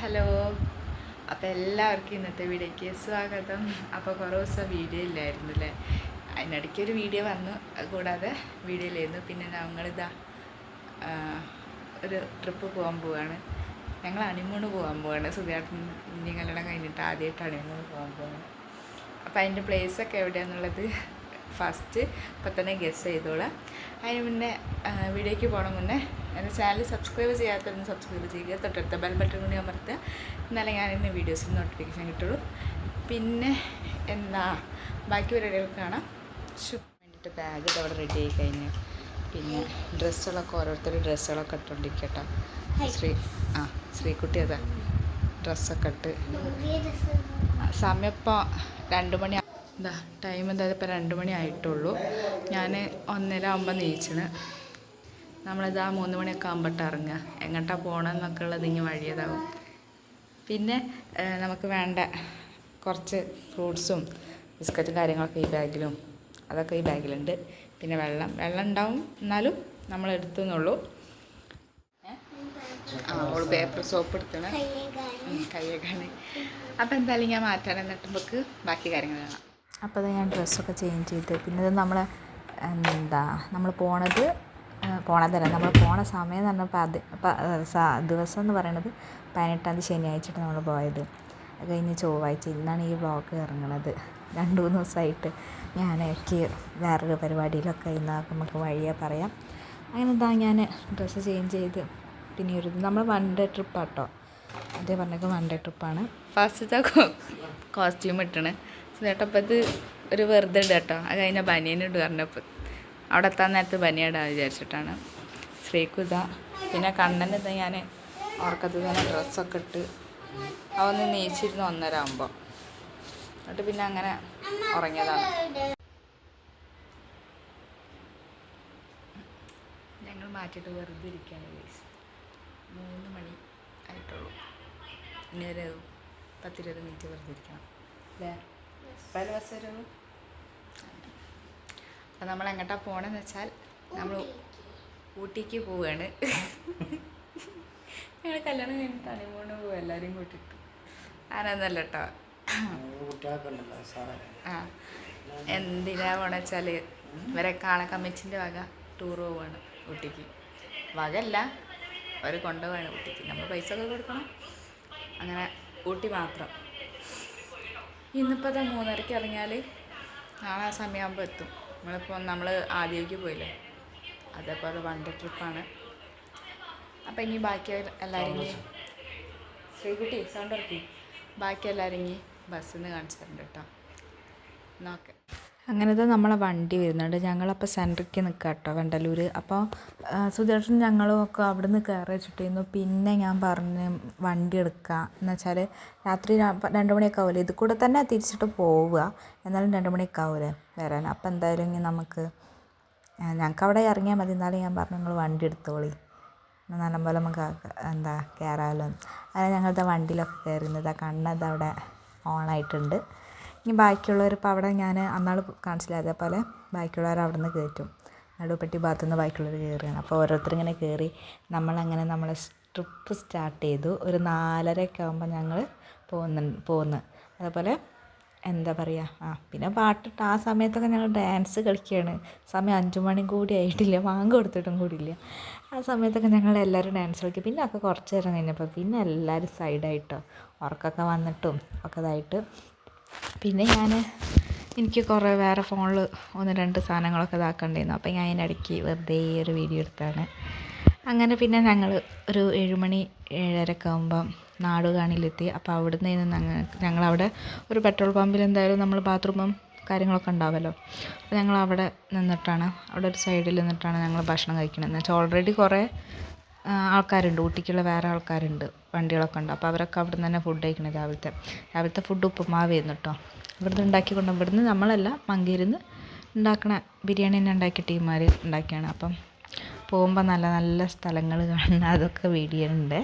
Hello. അപ്പോൾ എല്ലാവർക്കും ഇന്നത്തെ വീഡിയോയ്ക്ക് സ്വാഗതം. അപ്പോൾ കുറേ ദിവസം വീഡിയോ ഇല്ലായിരുന്നു അല്ലേ? അതിനിടയ്ക്ക് ഒരു വീഡിയോ വന്നു. കൂടാതെ വീഡിയോ ഇല്ലായിരുന്നു. പിന്നെ ഞങ്ങളിതാ ഒരു ട്രിപ്പ് പോകാൻ പോവാണ്. ഞങ്ങൾ അണിമൂണ് പോകാൻ പോവാണ്. സുധിയാട്ടൻ ഇനി കല്യാണം കഴിഞ്ഞിട്ട് ആദ്യമായിട്ട് അണിമൂണ് പോകാൻ പോവാണ്. അപ്പോൾ അതിന്റെ പ്ലേസൊക്കെ എവിടെയാണെന്നുള്ളത് ഫസ്റ്റ് ഇപ്പം തന്നെ ഗസ് ചെയ്തോളാം. അതിന് മുന്നേ വീഡിയോയ്ക്ക് പോകണം മുന്നേ എന്റെ ചാനൽ സബ്സ്ക്രൈബ് ചെയ്യാത്തവരൊന്ന് സബ്സ്ക്രൈബ് ചെയ്യുക. തൊട്ടടുത്ത ബെൽ ബട്ടൺ കൂടി അമർത്തുക. എന്നാലേ ഞാൻ എന്റെ വീഡിയോസിൽ നോട്ടിഫിക്കേഷൻ കിട്ടുള്ളൂ പിന്നെ എന്താ ബാക്കി പരിപാടികൾ കാണാം. വേണ്ടിയിട്ട് ബാഗ് അവിടെ റെഡി ആയി കഴിഞ്ഞു. പിന്നെ ഡ്രസ്സുകളൊക്കെ ഓരോരുത്തർ ഡ്രസ്സുകളൊക്കെ ഇട്ടുകൊണ്ടിരിക്കട്ടെ ശ്രീ ആ ശ്രീകുട്ടി അതാ. ഡ്രസ്സൊക്കെ ഇട്ട്. സമയം ഇപ്പോൾ രണ്ട് മണി എന്താ ടൈം എന്തായാലും ഇപ്പോൾ രണ്ട് മണി ആയിട്ടുള്ളൂ. ഞാൻ ഒന്നര ആകുമ്പോൾ നീച്ചണ്. നമ്മളിതാ മൂന്ന് മണിയൊക്കെ ആകുമ്പോട്ട് ഇറങ്ങുക. എങ്ങോട്ടാ പോകണമെന്നൊക്കെ ഉള്ളത് ഇങ്ങനെ വഴിയതാവും. പിന്നെ നമുക്ക് വേണ്ട കുറച്ച് ഫ്രൂട്ട്സും ബിസ്ക്കറ്റും കാര്യങ്ങളൊക്കെ ഈ ബാഗിലും. അതൊക്കെ ഈ ബാഗിലുണ്ട്. പിന്നെ വെള്ളം. വെള്ളം ഉണ്ടാവും എന്നാലും നമ്മൾ എടുത്തുന്നുള്ളൂ. ആ അവൾ പേപ്പർ സോപ്പ് എടുത്തണം. കയ്യേക്കാണ്. അപ്പോൾ എന്തായാലും ഞാൻ മാറ്റാൻ എന്നിട്ട് നമുക്ക് ബാക്കി കാര്യങ്ങൾ കാണാം. അപ്പോൾ അത് ഞാൻ ഡ്രസ്സൊക്കെ ചേഞ്ച് ചെയ്ത്. പിന്നെ ഇത് നമ്മളെ എന്താ നമ്മൾ പോണത് പോണതല്ല നമ്മൾ പോണ സമയം എന്ന് പറഞ്ഞപ്പോൾ അത് ദിവസം എന്ന് പറയണത് പതിനെട്ടാം തീയതി ശനിയാഴ്ചയാണ് നമ്മൾ പോയത്. അത് കഴിഞ്ഞ് ചൊവ്വാഴ്ച ഇന്നാണ് ഈ വ്ളോഗ് ഇറങ്ങണത്. രണ്ട് മൂന്ന് ദിവസമായിട്ട് ഞാൻ എനിക്ക് വേറൊരു പരിപാടിയിലൊക്കെ ഇന്ന് നമുക്ക് വഴിയെ പറയാം. അങ്ങനെ എന്താ ഞാൻ ഡ്രസ്സ് ചേഞ്ച് ചെയ്ത് പിന്നെ ഒരു നമ്മൾ വൺ ഡേ ട്രിപ്പാട്ടോ അതേ പറഞ്ഞൊക്കെ വൺ ഡേ ട്രിപ്പാണ് ഫസ്റ്റത്തെ കോസ്റ്റ്യൂം ഇട്ടണേ. ചേട്ടപ്പം ഇത് ഒരു വെറുതെ ഇടാട്ടോ അത് കഴിഞ്ഞാൽ ബനിയനിട്ട് പറഞ്ഞപ്പോൾ അവിടെ എത്താൻ നേരത്ത് ബനിയടാ വിചാരിച്ചിട്ടാണ്. ശ്രീക്കുത പിന്നെ കണ്ണൻ ഇത് ഞാൻ ഉറക്കത്തിൽ തന്നെ ഡ്രസ്സൊക്കെ ഇട്ട് അവന്ന് നീച്ചിരുന്നു ഒന്നര ആകുമ്പോൾ എന്നിട്ട് പിന്നെ അങ്ങനെ ഉറങ്ങിയതാണ്. ഞങ്ങൾ മാറ്റിയിട്ട് വെറുതെ ഇരിക്കുകയാണ് ഗൈസ് മൂന്ന് മണി ആയിട്ടുള്ളൂ. ഇനി ഒരു പത്തിരുപത് മിനിറ്റ് വെറുതെ ഇരിക്കണം. അല്ലേ? പല ബസ് വരുള്ളൂ അപ്പം നമ്മൾ എങ്ങോട്ടാ പോകണമെന്ന് വെച്ചാൽ നമ്മൾ ഊട്ടിക്ക് പോവുകയാണ് ഞങ്ങൾ കല്യാണം കഴിഞ്ഞിട്ട് ഹണിമൂണ് പോകും എല്ലാവരും കൂട്ടിയിട്ട് ആനൊന്നല്ല കേട്ടോ ആ എന്തിനാ പോണെന്ന് വെച്ചാൽ ഇവരെ കാണാൻ കമ്മിറ്റിന്റെ വക ടൂർ പോവാണ് ഊട്ടിക്ക്. വകല്ല അവർ കൊണ്ടുപോവാണ് ഊട്ടിക്ക്. നമ്മൾ പൈസ ഒക്കെ കൊടുക്കണം. അങ്ങനെ ഊട്ടി മാത്രം. ഇന്നിപ്പോ അത് മൂന്നരയ്ക്ക് ഇറങ്ങിയാൽ നാളെ ആ സമയമാകുമ്പോൾ എത്തും. നമ്മളിപ്പോൾ നമ്മൾ ആദ്യമേക്ക് പോയില്ലേ? അതേപോലെ വൺ ഡേ ട്രിപ്പാണ്. അപ്പം ഇനി ബാക്കി എല്ലാവരും ശ്രീകുട്ടി സൗണ്ട് ഇറക്കി ബാക്കി എല്ലാവരും ഇനി ബസ്സിൽ നിന്ന് കാണിച്ചു തരണ്ട് കേട്ടോ. നോക്കെ അങ്ങനത്തെ നമ്മളെ വണ്ടി വരുന്നുണ്ട്. ഞങ്ങളപ്പോൾ സെന്ററിലേക്ക് നിൽക്കുക കേട്ടോ വെണ്ടലൂർ അപ്പോൾ സുദർശൻ ഞങ്ങളും ഒക്കെ അവിടെ നിന്ന് കയറി വെച്ചിട്ടിരുന്നു. പിന്നെ ഞാൻ പറഞ്ഞ് വണ്ടി എടുക്കുക എന്ന് വെച്ചാൽ രാത്രി രണ്ട് മണിയൊക്കെ ആവില്ലേ ഇത് കൂടെ തന്നെ തിരിച്ചിട്ട് പോവുക. എന്നാലും രണ്ട് മണിയൊക്കെ ആവില്ലേ വരാൻ? അപ്പോൾ എന്തായാലും ഇനി നമുക്ക് ഞങ്ങൾക്ക് അവിടെ ഇറങ്ങിയാൽ മതി. എന്നാലും ഞാൻ പറഞ്ഞു നിങ്ങൾ വണ്ടി എടുത്തോളി. നല്ലപോലെ നമുക്ക് എന്താ കയറാമല്ലോ അങ്ങനെ ഞങ്ങളുടെ വണ്ടിയിലൊക്കെ കയറുന്നത് ആ കണ്ണത് അവിടെ ഓണായിട്ടുണ്ട്. ഇനി ബാക്കിയുള്ളവർ ഇപ്പോൾ അവിടെ ഞാൻ അന്നാൾ കാണിച്ചില്ല അതേപോലെ ബാക്കിയുള്ളവർ അവിടെ നിന്ന് കയറ്റും. നടുപ്പെട്ടി ഭാഗത്തു നിന്ന് ബാക്കിയുള്ളവർ കയറുകയാണ്. അപ്പോൾ ഓരോരുത്തർ ഇങ്ങനെ കയറി നമ്മളങ്ങനെ നമ്മളെ ട്രിപ്പ് സ്റ്റാർട്ട് ചെയ്തു. ഒരു നാലരയൊക്കെ ആകുമ്പോൾ ഞങ്ങൾ പോകുന്നു പോകുന്നു അതേപോലെ എന്താ പറയുക ആ പിന്നെ പാട്ടിട്ട് ആ സമയത്തൊക്കെ ഞങ്ങൾ ഡാൻസ് കളിക്കുകയാണ്. സമയം അഞ്ചു മണി കൂടി ആയിട്ടില്ല. വാങ്ങ കൊടുത്തിട്ടും കൂടിയില്ല. ആ സമയത്തൊക്കെ ഞങ്ങൾ എല്ലാവരും ഡാൻസ് കളിക്കും. പിന്നെ ഒക്കെ കുറച്ച് നേരം കഴിഞ്ഞപ്പോൾ പിന്നെ എല്ലാവരും സൈഡായിട്ടോ ഉറക്കമൊക്കെ വന്നിട്ടും ഒക്കെ ഇതായിട്ട് പിന്നെ ഞാൻ എനിക്ക് കുറേ വേറെ ഫോണിൽ ഒന്ന് രണ്ട് സാധനങ്ങളൊക്കെ ഇതാക്കണ്ടായിരുന്നു അപ്പോൾ ഞാൻ അതിനിടയ്ക്ക് വെറുതെ ഒരു വീഡിയോ എടുത്താണ്. അങ്ങനെ പിന്നെ ഞങ്ങൾ ഒരു ഏഴുമണി ഏഴരയൊക്കെ ആകുമ്പം നാടുകാണിയിലെത്തി അപ്പോൾ അവിടുന്ന് ഞങ്ങൾ ഞങ്ങളവിടെ ഒരു പെട്രോൾ പമ്പിൽ എന്തായാലും നമ്മൾ ബാത്റൂമും കാര്യങ്ങളൊക്കെ ഉണ്ടാവുമല്ലോ അപ്പോൾ ഞങ്ങൾ അവിടെ നിന്നിട്ടാണ് അവിടെ ഒരു സൈഡിൽ നിന്നിട്ടാണ് ഞങ്ങൾ ഭക്ഷണം കഴിക്കുന്നത് എന്നുവെച്ചാൽ ഓൾറെഡി കുറേ ആൾക്കാരുണ്ട്. ഊട്ടിക്കുള്ള വേറെ ആൾക്കാരുണ്ട്. വണ്ടികളൊക്കെ ഉണ്ട്. അപ്പോൾ അവരൊക്കെ അവിടെ നിന്ന് തന്നെ ഫുഡ് കഴിക്കണം രാവിലത്തെ. രാവിലത്തെ ഫുഡ് ഉപ്പുമാവായിരുന്നു കേട്ടോ ഇവിടുന്ന് ഉണ്ടാക്കിക്കൊണ്ട് ഇവിടുന്ന് നമ്മളല്ല മങ്കേരിന്ന് ഉണ്ടാക്കണ ബിരിയാണി തന്നെ ഉണ്ടാക്കിയ ടീമാർ ഉണ്ടാക്കിയാണ്. അപ്പം പോകുമ്പോൾ നല്ല നല്ല സ്ഥലങ്ങൾ കാണുന്ന അതൊക്കെ വീഡിയോ ഉണ്ട്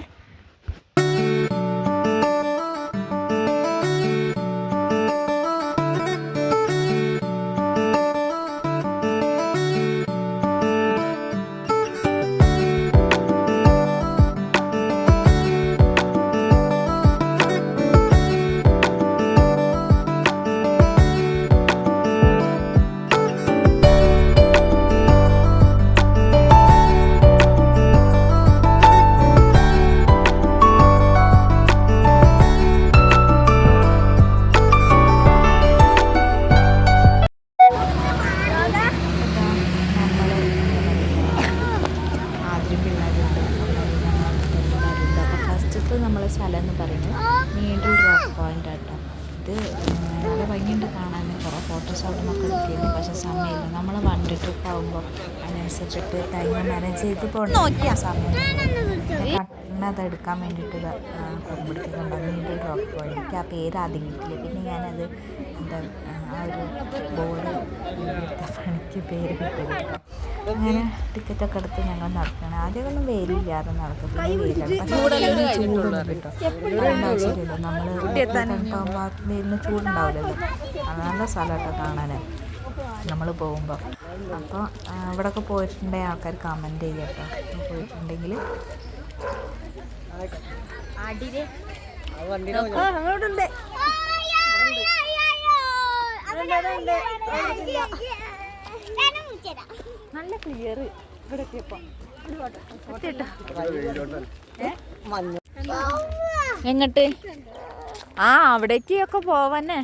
ആദ്യം കിട്ടില്ല പിന്നെ ഞാനത് എന്താ ആ ഒരു ബോർഡ് പണിക്ക് പേര് കിട്ടില്ല അങ്ങനെ ടിക്കറ്റൊക്കെ എടുത്ത് ഞങ്ങൾ നടക്കണം ആദ്യമൊന്നും വെയിലില്ലാതെ നടക്കും പിന്നെ വെയിലാണ്. കേട്ടോ ആവശ്യമില്ലല്ലോ നമ്മൾ വെയിലിന് ചൂടുണ്ടാവില്ലല്ലോ. അത് നല്ല സ്ഥലമൊക്കെ കാണാൻ നമ്മൾ പോകുമ്പോൾ അപ്പോൾ ഇവിടെയൊക്കെ പോയിട്ടുണ്ടെങ്കിൽ ആൾക്കാർ കമന്റ് ചെയ്യട്ടോ. കേട്ടോ പോയിട്ടുണ്ടെങ്കിൽ അങ്ങോട്ടുണ്ട്. നല്ല ക്ലിയർ ഇവിടെ എങ്ങട്ട്? ആ അവിടേക്ക് ഒക്കെ പോവന്നെ.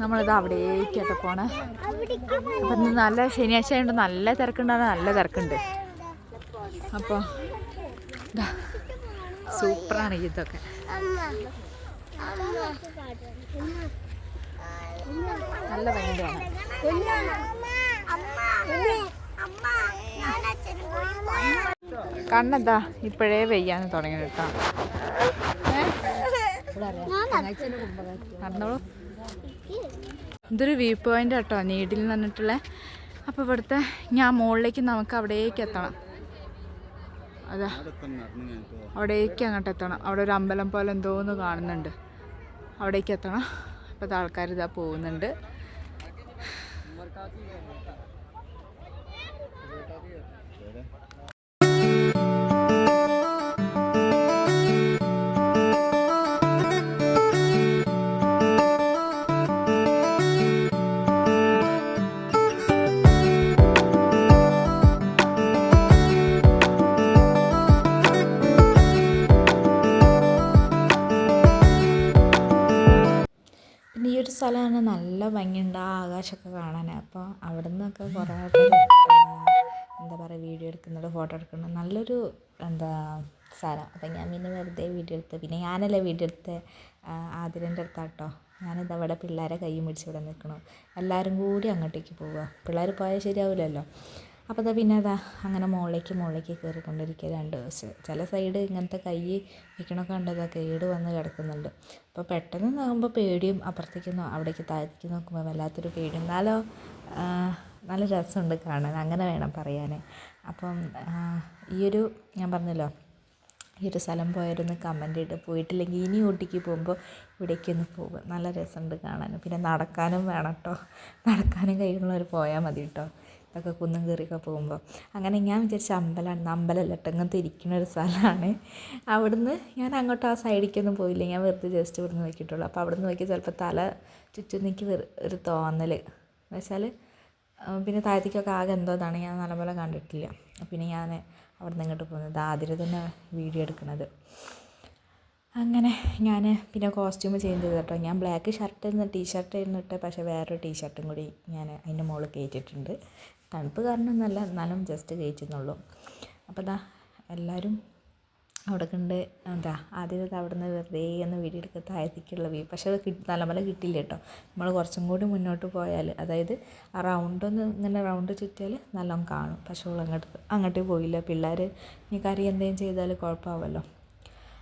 നമ്മളിത് അവിടേക്കൊക്കെ പോണേ. അപ്പം ഇന്ന് നല്ല ശനിയാഴ്ച ആയതുകൊണ്ട് നല്ല തിരക്കുണ്ടാണ് നല്ല തിരക്കുണ്ട്. അപ്പോൾ സൂപ്പറാണ് ഇതൊക്കെ. നല്ല ഭംഗിയാണ്. കണ്ണെന്താ? ഇപ്പോഴേ വെയ്യാന്ന് തുടങ്ങി കേട്ടോ. നടന്നോളൂ. ഇതൊരു വ്യൂ പോയിന്റ് കേട്ടോ നീഡിൽ എന്ന് പറഞ്ഞിട്ടുള്ള. അപ്പോൾ ഇവിടുത്തെ ഞാൻ മുകളിലേക്ക് നമുക്ക് അവിടേക്ക് എത്തണം. അതാ. അവിടേക്ക് അങ്ങോട്ട് എത്തണം. അവിടെ ഒരു അമ്പലം പോലെ എന്തോന്ന് കാണുന്നുണ്ട്. അവിടേക്ക് എത്തണം. അപ്പോൾ ആൾക്കാർ ഇതാ പോകുന്നുണ്ട്. നിന്നൊക്കെ കുറേ എന്താ പറയുക വീഡിയോ എടുക്കുന്നുണ്ട് ഫോട്ടോ എടുക്കുന്നുണ്ട് നല്ലൊരു എന്താ സ്ഥലം അപ്പം ഞാൻ പിന്നെ വെറുതെ വീഡിയോ എടുത്ത് പിന്നെ ഞാനല്ലേ വീഡിയോ എടുത്ത് ആതിരന്റെ അടുത്താട്ടോ. ഞാനിത് അവിടെ പിള്ളേരെ കൈ പിടിച്ച് ഇവിടെ നിൽക്കണം. എല്ലാവരും കൂടി അങ്ങോട്ടേക്ക് പോവുക. പിള്ളേർ പോയാൽ ശരിയാവില്ലല്ലോ. അപ്പോൾ അതാ പിന്നെ അതാ അങ്ങനെ മുകളിലേക്ക് മുകളിലേക്ക് കയറിക്കൊണ്ടിരിക്കുക രണ്ട് ദിവസം. ചില സൈഡ് ഇങ്ങനത്തെ കൈ വയ്ക്കണമൊക്കെ കണ്ടതാ കേട് വന്ന് കിടക്കുന്നുണ്ട്. അപ്പോൾ പെട്ടെന്ന് നോക്കുമ്പോൾ പേടിയും അപ്പുറത്തേക്ക് അവിടേക്ക് താഴത്തേക്ക് നോക്കുമ്പോൾ വല്ലാത്തൊരു പേടി. എന്നാലോ നല്ല രസമുണ്ട് കാണാൻ. അങ്ങനെ വേണം പറയാൻ അപ്പം ഈയൊരു ഞാൻ പറഞ്ഞല്ലോ ഈ ഒരു സ്ഥലം പോയായിരുന്നു കമന്റ് ഇട്ട് പോയിട്ടില്ലെങ്കിൽ ഇനി ഊട്ടിക്ക് പോകുമ്പോൾ ഇവിടേക്കൊന്ന് പോകും. നല്ല രസമുണ്ട് കാണാൻ. പിന്നെ നടക്കാനും വേണം കേട്ടോ നടക്കാനും കഴിയുന്നവർ പോയാൽ മതി കേട്ടോ ഇതൊക്കെ കുന്നും കയറിയൊക്കെ പോകുമ്പോൾ അങ്ങനെ ഞാൻ വിചാരിച്ച അമ്പലമാണ് അമ്പലമല്ല ഇട്ടങ്ങനത്തെ ഇരിക്കുന്ന ഒരു സ്ഥലമാണ് അവിടുന്ന് ഞാൻ അങ്ങോട്ട് ആ സൈഡിലേക്കൊന്നും പോയില്ല. ഞാൻ വെറുതെ ജസ്റ്റ് ഇവിടുന്ന് നോക്കിയിട്ടുള്ളൂ. അപ്പോൾ അവിടുന്ന് നോക്കി ചിലപ്പോൾ തല ചുറ്റും നിൽക്കി ഒരു തോന്നൽ എന്ന് വെച്ചാൽ പിന്നെ താഴത്തേക്കൊക്കെ ആകെ എന്തോ ഇതാണ്. ഞാൻ നല്ലപോലെ കണ്ടിട്ടില്ല. പിന്നെ ഞാൻ അവിടെ നിന്ന് ഇങ്ങോട്ട് പോകുന്നത്. ആതിര തന്നെ വീഡിയോ എടുക്കുന്നത്. അങ്ങനെ ഞാൻ പിന്നെ കോസ്റ്റ്യൂം ചേഞ്ച് കേട്ടോ. ഞാൻ ബ്ലാക്ക് ഷർട്ട് എന്ന് ടീഷർട്ട് ഇരുന്നിട്ട് പക്ഷേ വേറൊരു ടീഷർട്ടും കൂടി ഞാൻ അതിന്റെ മുകളിൽ കയറ്റിയിട്ടുണ്ട് തണുപ്പ് കാരണമൊന്നുമല്ല എന്നാലും ജസ്റ്റ് കയറ്റുന്നുള്ളൂ അപ്പോൾ ദാ എല്ലാവരും അവിടെ കണ്ട് എന്താ ആദ്യം ഇത് അവിടെ നിന്ന് വെറുതെ ഒന്ന് വീഡിയോ എടുക്കുക താഴത്തേക്കുള്ള വ്യൂ പക്ഷേ അത് നല്ലപോലെ കിട്ടില്ല കേട്ടോ. നമ്മൾ കുറച്ചും കൂടി മുന്നോട്ട് പോയാൽ അതായത് ആ റൗണ്ട് ഒന്ന് ഇങ്ങനെ റൗണ്ട് ചുറ്റിയാൽ നല്ലോണം കാണും. പക്ഷേ അവൾ അങ്ങോട്ട് അങ്ങോട്ട് പോയില്ല. പിള്ളേർ ഇനി കറി എന്തെങ്കിലും ചെയ്താൽ കുഴപ്പമാവുമല്ലോ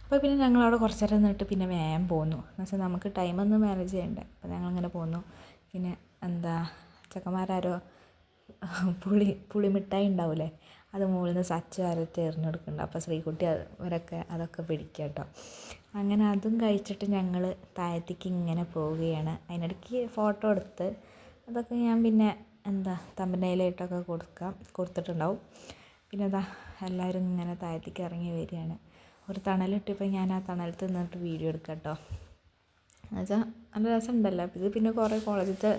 അപ്പോൾ പിന്നെ ഞങ്ങളവിടെ കുറച്ച് നേരം നിന്നിട്ട് പിന്നെ വേഗം പോന്നു. എന്ന് വെച്ചാൽ നമുക്ക് ടൈമൊന്നും മാനേജ് ചെയ്യണ്ടേ. അപ്പോൾ ഞങ്ങൾ ഞങ്ങളിങ്ങനെ പോന്നു. പിന്നെ എന്താ ചെക്കന്മാരാരോ പുളി പുളിമിഠായി ഉണ്ടാവില്ലേ അത് മുകളിൽ നിന്ന് സച്ച് വരട്ട് എറിഞ്ഞു അപ്പോൾ ശ്രീകുട്ടി അവരൊക്കെ അതൊക്കെ പിടിക്കുക കേട്ടോ അങ്ങനെ അതും കഴിച്ചിട്ട് ഞങ്ങൾ താഴത്തേക്ക് ഇങ്ങനെ പോവുകയാണ്. അതിനിടയ്ക്ക് ഫോട്ടോ എടുത്ത് അതൊക്കെ ഞാൻ പിന്നെ എന്താ തമ്പനയിലായിട്ടൊക്കെ കൊടുക്കാം. കൊടുത്തിട്ടുണ്ടാവും. പിന്നെ അതാ എല്ലാവരും ഇങ്ങനെ താഴത്തേക്ക് ഇറങ്ങി വരികയാണ്. ഒരു തണലിട്ടിപ്പോൾ ഞാൻ ആ തണലത്ത് നിന്നിട്ട് വീഡിയോ എടുക്കാം കേട്ടോ എന്നുവെച്ചാൽ നല്ല രസം ഉണ്ടല്ലോ ഇത് പിന്നെ കുറേ കോളേജിലത്തെ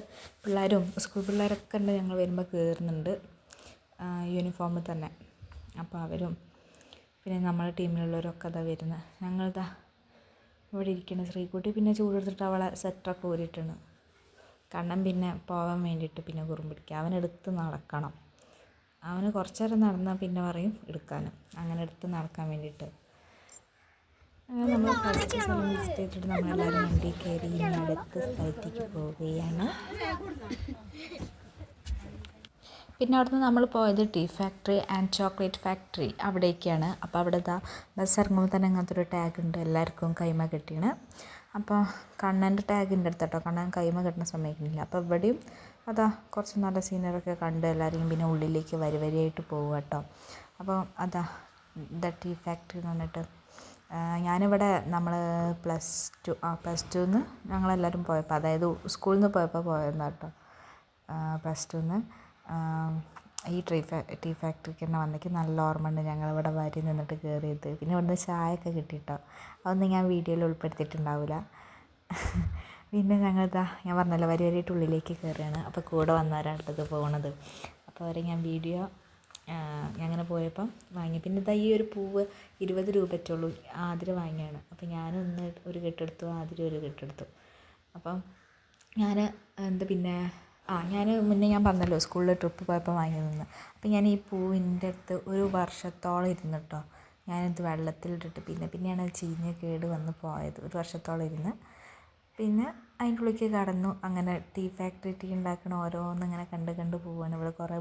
പിള്ളേരും സ്കൂൾ പിള്ളേരൊക്കെ ഉണ്ട് ഞങ്ങൾ വരുമ്പോൾ കയറുന്നുണ്ട് യൂണിഫോമിൽ തന്നെ. അപ്പോൾ അവരും പിന്നെ നമ്മളെ ടീമിലുള്ളവരൊക്കെ അതാ വരുന്നത് ഞങ്ങളിതാ ഇവിടെ ഇരിക്കുന്ന ശ്രീകുട്ടി. പിന്നെ ചൂടെടുത്തിട്ട് അവളെ സെറ്ററൊക്കെ ഊരിയിട്ടുണ്ട് കണ്ണൻ പിന്നെ പോകാൻ വേണ്ടിയിട്ട് പിന്നെ കുറുമ്പിടിക്കുക അവനെടുത്ത് നടക്കണം. അവന് കുറച്ച് നേരം നടന്നാൽ പിന്നെ പറയും എടുക്കാനും. അങ്ങനെ എടുത്ത് നടക്കാൻ വേണ്ടിയിട്ട്. അങ്ങനെ നമ്മൾ ഫസ്റ്റ് സ്ഥലം വിസിറ്റ് നമ്മളെല്ലാവരും വണ്ടി കയറി അടുത്ത സ്ഥലത്തേക്ക് പോവുകയാണ്. പിന്നെ അവിടുന്ന് നമ്മൾ പോയത് tea factory and chocolate factory അവിടേക്കാണ്. അപ്പോൾ അവിടെ ഇതാ ബസ് ഇറങ്ങുമ്പോൾ തന്നെ അങ്ങനത്തെ ഒരു ടാഗ് ഉണ്ട്. എല്ലാവർക്കും കൈമ കെട്ടിയാണ് അപ്പോൾ കണ്ണന്റെ ടാഗിന്റെ അടുത്ത് കേട്ടോ കണ്ണൻ കൈമ കിട്ടുന്ന സമ്മതിക്കുന്നില്ല അപ്പോൾ ഇവിടെയും അതാ കുറച്ച് നല്ല സീനറൊക്കെ കണ്ട് എല്ലാവരെയും പിന്നെ ഉള്ളിലേക്ക് വരി വരിയായിട്ട് പോകുക കേട്ടോ അപ്പോൾ അതാ ദ ടീ ഫാക്ടറി എന്ന് പറഞ്ഞിട്ട് ഞാനിവിടെ നമ്മൾ പ്ലസ് ടു ആ പ്ലസ് ടുന്ന് ഞങ്ങളെല്ലാവരും പോയപ്പോൾ അതായത് സ്കൂളിൽ നിന്ന് പോയപ്പോൾ പോയതാണ് കേട്ടോ പ്ലസ് ടുന്ന്. ഈ ട്രീ ടീ ഫാക്ടറിക്ക് തന്നെ വന്നേക്ക് നല്ല ഓർമ്മയുണ്ട് ഞങ്ങളിവിടെ വരി നിന്നിട്ട് കയറിയത്. പിന്നെ ഇവിടുന്ന് ചായയൊക്കെ കിട്ടിട്ടോ. അതൊന്നും ഞാൻ വീഡിയോയിൽ ഉൾപ്പെടുത്തിയിട്ടുണ്ടാവില്ല പിന്നെ ഞങ്ങൾ ഞങ്ങളിതാ ഞാൻ പറഞ്ഞല്ലോ വരി വരിയായിട്ട് ഉള്ളിലേക്ക് കയറുകയാണ്. അപ്പോൾ കൂടെ വന്നവരാണ് ഇത് പോണത്. അപ്പോൾ അവരെ ഞാൻ വീഡിയോ അങ്ങനെ പോയപ്പം വാങ്ങി. പിന്നെ ഇതാ ഈ ഒരു പൂവ് ഇരുപത് രൂപ പറ്റുള്ളൂ ആതിര വാങ്ങിയാണ്. അപ്പോൾ ഞാനൊന്ന് ഒരു കെട്ടെടുത്തു ആതിര ഒരു കെട്ടെടുത്തു. അപ്പം ഞാൻ എന്താ പിന്നെ ആ ഞാൻ മുന്നേ ഞാൻ പറഞ്ഞല്ലോ സ്കൂളിൽ ട്രിപ്പ് പോയപ്പോൾ വാങ്ങി നിന്ന്. അപ്പം ഞാൻ ഈ പൂവിന്റെ അടുത്ത് ഒരു വർഷത്തോളം ഇരുന്നു കേട്ടോ ഞാനിത് വെള്ളത്തിലിട്ടിട്ട് പിന്നെ പിന്നെയാണ് അത് ചീഞ്ഞ് കേട് വന്ന് പോയത്. ഒരു വർഷത്തോളം ഇരുന്ന്. പിന്നെ അതിന്റെ ഉള്ളിലേക്ക് കടന്നു. അങ്ങനെ ടീ ഫാക്ടറി ടീ ഉണ്ടാക്കണ ഓരോന്ന് ഇങ്ങനെ കണ്ട് കണ്ട് പോവാണ്. ഇവിടെ കുറേ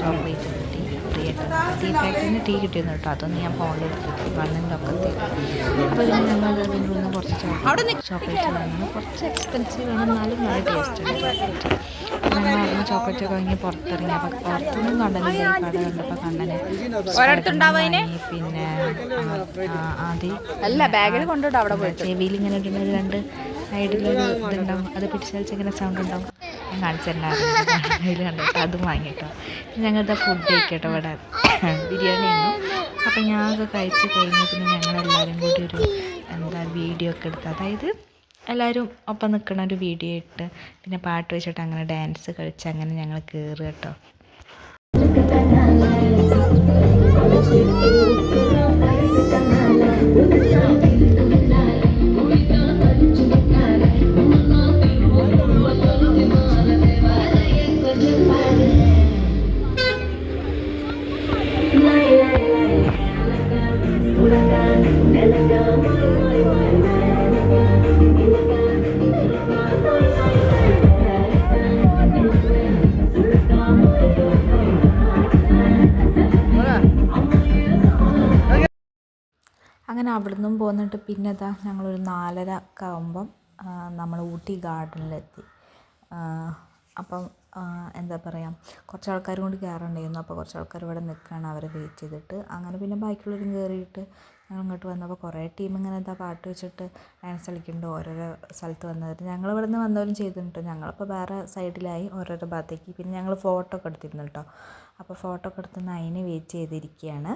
ചോക്ലേറ്റ് കിട്ടി ഫ്രീ ആയിട്ട് ടീ ഫാക്ടറിന് ടീ കിട്ടിയിരുന്നു കേട്ടോ. അതൊന്നും ഞാൻ ഫോണിൽ എടുത്തിട്ട് വണ്ണിന്റെ ഒക്കെ അപ്പോൾ പിന്നെ ഞങ്ങൾ അതിന്റെ ഉള്ളിൽ നിന്ന് കുറച്ച് ചോക്ലേറ്റ് ചോക്ലേറ്റ് വാങ്ങി. കുറച്ച് എക്സ്പെൻസീവ് ആണ്. എന്നാലും നല്ല ടേസ്റ്റ് ഉണ്ട് ചോക്ലേറ്റ് ഞങ്ങൾ അവിടുന്ന് ചോക്ലേറ്റ് ഒക്കെ വാങ്ങി പുറത്തിറങ്ങി. അപ്പോൾ പുറത്തൊന്നും കണ്ടനില്ല ഈ കട കണ്ടപ്പോൾ കണ്ടനെ പിന്നെ ആദ്യം അല്ല ബാഗിൽ കൊണ്ടുവിട്ടോ അവിടെ പോയി ചെവിയിൽ ഇങ്ങനെ ഇടുന്ന രണ്ട് സൈഡിലൊരു ഇതുണ്ടാവും. അത് പിടിച്ചാൽ ഇങ്ങനെ സൗണ്ട് ഉണ്ടാവും. ഞാൻ കാണിച്ചിട്ടുണ്ടായിരുന്നു അതിൽ കണ്ടിട്ട് അതും വാങ്ങിട്ടോ ഞങ്ങളുടെ ഫുഡ് കഴിക്കട്ടോ ഇവിടെ. ബിരിയാണി ആയിരുന്നു. അപ്പം ഞാനൊക്കെ കഴിച്ച് കഴിഞ്ഞ് പിന്നെ ഞങ്ങളെല്ലാവരും കൂടി ഒരു എന്താ വീഡിയോ ഒക്കെ എടുത്ത് അതായത് എല്ലാവരും ഒപ്പം നിൽക്കണ ഒരു വീഡിയോ ഇട്ട് പിന്നെ പാട്ട് വെച്ചിട്ട് അങ്ങനെ ഡാൻസ് കളിച്ച് അങ്ങനെ ഞങ്ങൾ കയറുക കേട്ടോ. അങ്ങനെ പോന്നിട്ട് പിന്നെ ഇതാ ഞങ്ങളൊരു നാലര ഒക്കെ ആകുമ്പം നമ്മൾ ഊട്ടി ഗാർഡനിലെത്തി. അപ്പം എന്താ പറയുക കുറച്ച് ആൾക്കാർ കൊണ്ട് കയറുണ്ടായിരുന്നു. അപ്പോൾ കുറച്ച് ആൾക്കാർ ഇവിടെ നിൽക്കുകയാണ് അവരെ വെയിറ്റ് ചെയ്തിട്ട്. അങ്ങനെ പിന്നെ ബാക്കിയുള്ളവരും കയറിയിട്ട് ഞങ്ങൾ ഇങ്ങോട്ട് വന്നപ്പോൾ കുറേ ടീം ഇങ്ങനെ എന്താ പാട്ട് വെച്ചിട്ട് ഡാൻസ് കളിക്കുന്നുണ്ട് ഓരോരോ സ്ഥലത്ത് വന്നവർ ഞങ്ങൾ ഇവിടെ നിന്ന് വന്നവരും ചെയ്തിട്ടുണ്ട്. ഞങ്ങളിപ്പോൾ വേറെ സൈഡിലായി ഓരോരോ ഭാഗത്തേക്ക്. പിന്നെ ഞങ്ങൾ ഫോട്ടോ ഒക്കെ എടുത്തിരുന്നു കേട്ടോ അപ്പോൾ ഫോട്ടോ ഒക്കെ എടുത്തുനിന്ന് അതിന് വെയിറ്റ് ചെയ്തിരിക്കുകയാണ്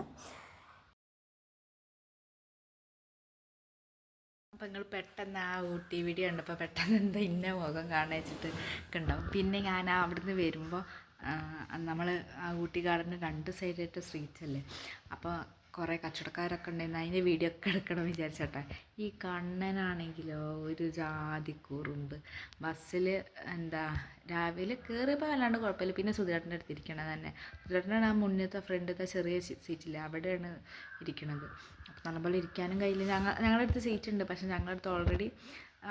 അപ്പം നിങ്ങൾ പെട്ടെന്ന് ആ ഊട്ടി വീഡിയോ കണ്ടപ്പോൾ പെട്ടെന്ന് എന്താ ഇന്ന മുഖം കാണാൻ വെച്ചിട്ട് ഉണ്ടാവും പിന്നെ ഞാൻ അവിടുന്ന് വരുമ്പോൾ നമ്മൾ ആ ഊട്ടി ഗാർഡന് രണ്ട് സൈഡായിട്ട് സ്ട്രീറ്റ്സ് അല്ലേ? അപ്പോൾ കുറേ കച്ചവടക്കാരൊക്കെ ഉണ്ടായിരുന്നു അതിന്റെ വീഡിയോ ഒക്കെ എടുക്കണം വിചാരിച്ചോട്ടെ. ഈ കണ്ണനാണെങ്കിലോ ഒരു ജാതി കുറുമ്പ്. ബസ്സിൽ എന്താ രാവിലെ കയറിയപ്പോൾ അല്ലാണ്ട് കുഴപ്പമില്ല പിന്നെ സുധേട്ടന്റെ അടുത്ത് ഇരിക്കണത് തന്നെ. സുധേട്ടനാണ് ആ മുന്നത്തെ ഫ്രണ്ടത്തെ ചെറിയ സീറ്റിൽ അവിടെയാണ് ഇരിക്കണത്. നല്ലപോലെ ഇരിക്കാനും കഴിയില്ല. ഞങ്ങൾ ഞങ്ങളുടെ അടുത്ത് സീറ്റ് ഉണ്ട് പക്ഷേ ഞങ്ങളുടെ അടുത്ത് ഓൾറെഡി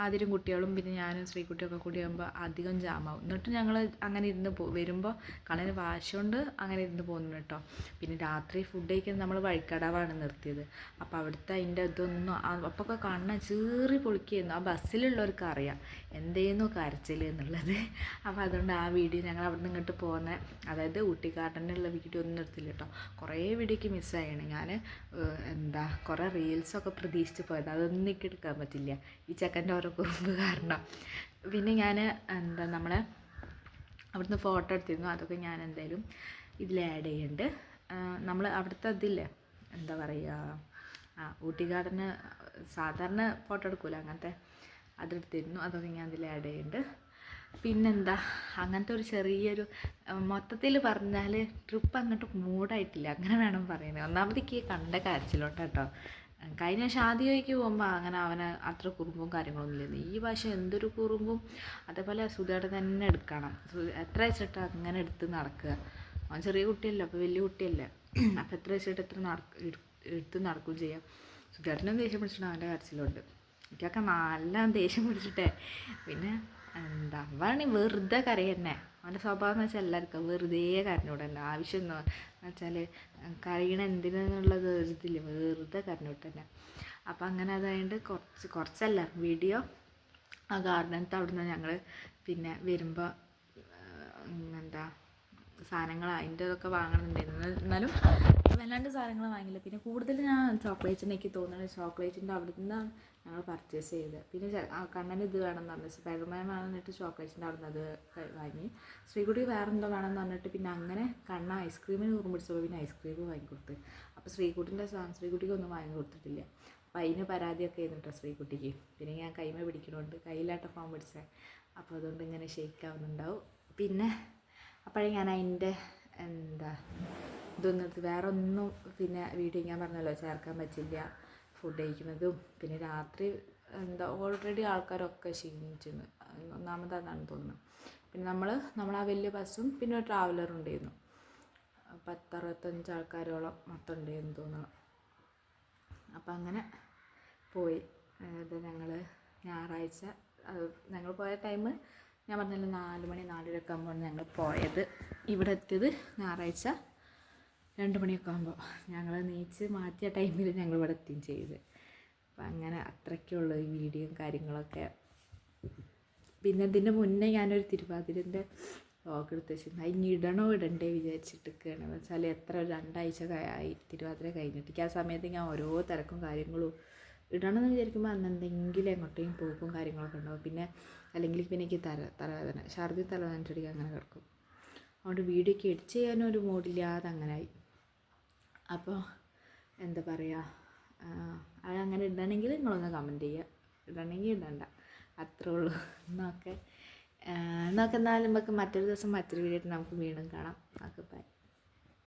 ആദ്യം കുട്ടികളും പിന്നെ ഞാനും ശ്രീകുട്ടിയൊക്കെ കൂടി ആകുമ്പോൾ അധികം ജാമാവും. എന്നിട്ട് ഞങ്ങൾ അങ്ങനെ ഇരുന്ന് പോ വരുമ്പോൾ കണ്ണിന് വാശുകൊണ്ട് അങ്ങനെ ഇരുന്ന് പോകുന്നു കേട്ടോ. പിന്നെ രാത്രി ഫുഡ് കഴിക്കുന്നത് നമ്മൾ വഴിക്കടവാണ് നിർത്തിയത്. അപ്പോൾ അവിടുത്തെ അതിന്റെ ഇതൊന്നും അപ്പൊക്കെ കണ്ണ ചീറി പൊളിക്കുകയായിരുന്നു ആ ബസ്സിലുള്ളവർക്ക് അറിയാം എന്തേന്നു കരച്ചിൽ എന്നുള്ളത്. അപ്പോൾ അതുകൊണ്ട് ആ വീഡിയോ ഞങ്ങൾ അവിടെ നിന്ന് ഇങ്ങോട്ട് പോകുന്ന അതായത് ഊട്ടിക്കാട്ടനുള്ള വീഡിയോ ഒന്നും നിർത്തില്ല കേട്ടോ. കുറേ വീഡിയോക്ക് മിസ്സായാണ് ഞാൻ എന്താ കുറേ റീൽസൊക്കെ പ്രതീക്ഷിച്ച് പോയത്. അതൊന്നും എനിക്ക് എടുക്കാൻ പറ്റില്ല. ഈ ചെക്കന്റെ ഓരോ കുറുമ്പ് കാരണം. പിന്നെ ഞാൻ എന്താ നമ്മളെ അവിടുന്ന് ഫോട്ടോ എടുത്തിരുന്നു. അതൊക്കെ ഞാൻ എന്തായാലും ഇതിൽ ആഡ് ചെയ്യുന്നുണ്ട് നമ്മൾ അവിടുത്തെ ഇതില്ലേ? എന്താ പറയുക ആ ഊട്ടി ഗാർഡന് സാധാരണ ഫോട്ടോ എടുക്കൂല അങ്ങനത്തെ. അതെടുത്തിരുന്നു അതൊക്കെ ഞാൻ ഇതിൽ ആഡ് ചെയ്യുന്നുണ്ട് പിന്നെന്താ? അങ്ങനത്തെ ഒരു ചെറിയൊരു മൊത്തത്തിൽ പറഞ്ഞാൽ ട്രിപ്പ് അങ്ങോട്ട് മൂഡായിട്ടില്ല അങ്ങനെ വേണം പറയുന്നത് ഒന്നാമതേക്ക് കണ്ട കരച്ചിലോട്ട് കേട്ടോ കഴിഞ്ഞ ഷാദിയോയ്ക്ക് പോകുമ്പോൾ അങ്ങനെ അവന് അത്ര കുറുമ്പും കാര്യങ്ങളൊന്നും ഇല്ലായിരുന്നു. ഈ ഭാഷ എന്തൊരു കുറുമ്പും അതേപോലെ സുധയുടെ തന്നെ എടുക്കണം. എത്ര വെച്ചിട്ട് അങ്ങനെ എടുത്ത് നടക്കുക? അവൻ ചെറിയ കുട്ടിയല്ല അപ്പോൾ വലിയ കുട്ടിയല്ലേ. അപ്പോൾ എത്ര വെച്ചിട്ട് എത്ര നടക്ക എടുത്ത് നടക്കുകയും ചെയ്യാം. സുധേട്ടനും ദേഷ്യം പിടിച്ചിട്ട് അവന്റെ കരച്ചിലുണ്ട്. എനിക്കൊക്കെ നല്ല ദേഷ്യം പിടിച്ചിട്ടേ. പിന്നെ എന്താ? അവനാണ് വെറുതെ കരയന്നെ അവന്റെ സ്വഭാവം എന്ന് വെച്ചാൽ എല്ലാവർക്കും വെറുതെ കരഞ്ഞൂടെ തന്നെ ആവശ്യം എന്ന് വെച്ചാൽ കരയണ എന്തിനെന്നുള്ളത് ഒരു വെറുതെ കരഞ്ഞൂട്ട് തന്നെ. അപ്പം അങ്ങനെ അതായത് കുറച്ച് കുറച്ചല്ല വീഡിയോ ആ ഗാർഡനത്ത് അവിടുന്ന് ഞങ്ങൾ പിന്നെ വരുമ്പോൾ എന്താ? സാധനങ്ങൾ അതിന്റെ ഇതൊക്കെ വാങ്ങണമെന്നുണ്ടായിരുന്നു എന്നാലും വല്ലാണ്ട് സാധനങ്ങൾ വാങ്ങില്ല പിന്നെ കൂടുതൽ ഞാൻ ചോക്ലേറ്റിന് എനിക്ക് തോന്നുന്നത് ചോക്ലേറ്റിന്റെ അവിടെ നിന്നാണ് ഞങ്ങൾ പർച്ചേസ് ചെയ്തത് പിന്നെ കണ്ണൻ ഇത് വേണമെന്ന് പറഞ്ഞു. സ്പൈഡർമാൻ വേണമെന്നിട്ട് ചോക്ലേറ്റിന്റെ അവിടെ നിന്ന് അത് വാങ്ങി. ശ്രീകുട്ടി വേറെ എന്തോ വേണമെന്ന് പറഞ്ഞിട്ട് പിന്നെ അങ്ങനെ കണ്ണ ഐസ്ക്രീമിന് കുറുമ്പിടിച്ചപ്പോൾ പിന്നെ ഐസ്ക്രീം വാങ്ങിക്കൊടുത്ത്. അപ്പോൾ ശ്രീകുട്ടിന്റെ ശ്രീകുട്ടിക്ക് ഒന്നും വാങ്ങി കൊടുത്തിട്ടില്ല. അപ്പോൾ അതിന് പരാതിയൊക്കെ ചെയ്യുന്നുട്ടോ ശ്രീകുട്ടിക്ക്. പിന്നെ ഞാൻ കൈമ പിടിക്കണോണ്ട് കയ്യിലാട്ട ഫോം പിടിച്ചത് അപ്പോൾ അതുകൊണ്ട് ഇങ്ങനെ ഷെയ്ക്ക് ആവുന്നുണ്ടാവും പിന്നെ അപ്പോഴേ ഞാൻ അതിന്റെ എന്താ ഇതൊന്നും വേറെ ഒന്നും പിന്നെ വീഡിയോ ഞാൻ പറഞ്ഞല്ലോ ചേർക്കാൻ പറ്റില്ല ഫുഡ് കഴിക്കുന്നതും. പിന്നെ രാത്രി എന്താ ഓൾറെഡി ആൾക്കാരൊക്കെ ക്ഷീണിച്ചിരുന്നു. ഒന്നാമത് അതാണ് തോന്നുന്നത്. പിന്നെ നമ്മൾ നമ്മൾ ആ വലിയ ബസ്സും പിന്നെ ഒരു ട്രാവലറും ഉണ്ടായിരുന്നു. പത്തറുപത്തഞ്ച് ആൾക്കാരോളം മൊത്തം ഉണ്ടായിരുന്നു തോന്നുന്നു. അപ്പം അങ്ങനെ പോയി. ഇത് ഞങ്ങൾ ഞായറാഴ്ച ഞങ്ങൾ പോയ ടൈം ഞാൻ പറഞ്ഞല്ലോ നാല് മണി നാലരയൊക്കെ ആകുമ്പോൾ ഞങ്ങൾ പോയത്. ഇവിടെ എത്തിയത് ഞായറാഴ്ച രണ്ട് മണിയൊക്കെ ആകുമ്പോൾ ഞങ്ങൾ നീച്ച് മാറ്റിയ ടൈമിൽ ഞങ്ങൾ ഇവിടെ എത്തുകയും ചെയ്ത്. അപ്പം അങ്ങനെ അത്രയ്ക്കുള്ളൂ ഈ വീഡിയോയും കാര്യങ്ങളൊക്കെ. പിന്നെ ഇതിന്റെ മുന്നേ ഞാനൊരു തിരുവാതിരന്റെ വ്ളോഗ് എടുത്ത് വെച്ചിരുന്നു. അതിന് ഇടണോ ഇടണ്ടേ വിചാരിച്ചിട്ടിരിക്കുകയാണ്. എന്ന് വെച്ചാൽ എത്ര രണ്ടാഴ്ച ആയി തിരുവാതിര കഴിഞ്ഞിട്ട് ആ സമയത്ത് ഞാൻ ഓരോ തിരക്കും കാര്യങ്ങളും ഇടണമെന്ന് വിചാരിക്കുമ്പോൾ അന്ന് എന്തെങ്കിലും എങ്ങോട്ടെങ്കിലും പോക്കും കാര്യങ്ങളൊക്കെ ഉണ്ടാവും. പിന്നെ അല്ലെങ്കിൽ പിന്നെ എനിക്ക് തല തലവേദന ഛർദി തലവേദന ചെടിക്ക് അങ്ങനെ കിടക്കും. അതുകൊണ്ട് വീഡിയോ ഒക്കെ എഡിറ്റ് ചെയ്യാനും ഒരു മൂടില്ലാതെ അങ്ങനെയായി അപ്പോൾ എന്താ പറയുക അത് അങ്ങനെ ഇടണമെങ്കിൽ നിങ്ങളൊന്ന് കമന്റ് ചെയ്യുക. ഇടണമെങ്കിൽ ഇടണ്ട. അത്രേ ഉള്ളൂ. എന്നൊക്കെ എന്നൊക്കെ എന്നാലും നമുക്ക് മറ്റൊരു ദിവസം മറ്റൊരു വീഡിയോ നമുക്ക് വീണ്ടും കാണാം. Okay bye